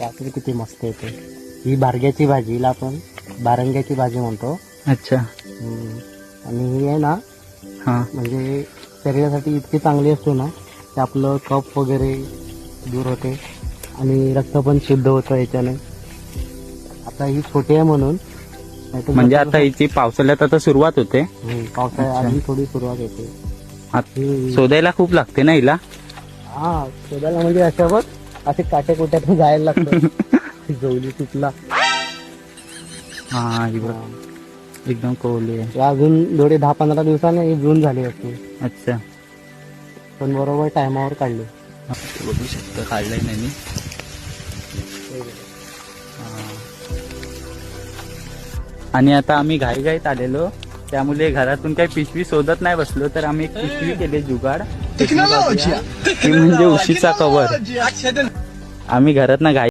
यातली किती मस्त येते ही बारग्याची भाजी हिला आपण बारंग्याची भाजी म्हणतो. अच्छा. हम्म. आणि ही आहे ना हा. म्हणजे शरीरासाठी इतकी चांगली असते ना की आपलं कफ वगैरे दूर होते आणि रक्त पण शुद्ध होतं याच्याने. आता ही छोटी आहे म्हणून. नाहीतर म्हणजे आता हिची पावसाळ्यात आता सुरुवात होते. हम्म, पावसाळ्यात. अजून थोडी सुरुवात होते. आत- शोधायला खूप लागते ना हिला? हा शोधायला म्हणजे अशा बघ. असे काट्या कोट्यातून जायला लागतं जवली तुटला. हा एकदम कोवली अजून थोडे दहा पंधरा दिवसाने ही जून झाली असते. अच्छा. पण बरोबर टायमावर काढले. बघू शकतो काढलंय नाही आणि आता आम्ही घाईघाईत आलेलो. त्यामुळे घरातून काही पिशवी शोधत नाही बसलो तर आम्ही एक पिशवी केली जुगाड. ती म्हणजे उशीचा कवर आम्ही घरात ना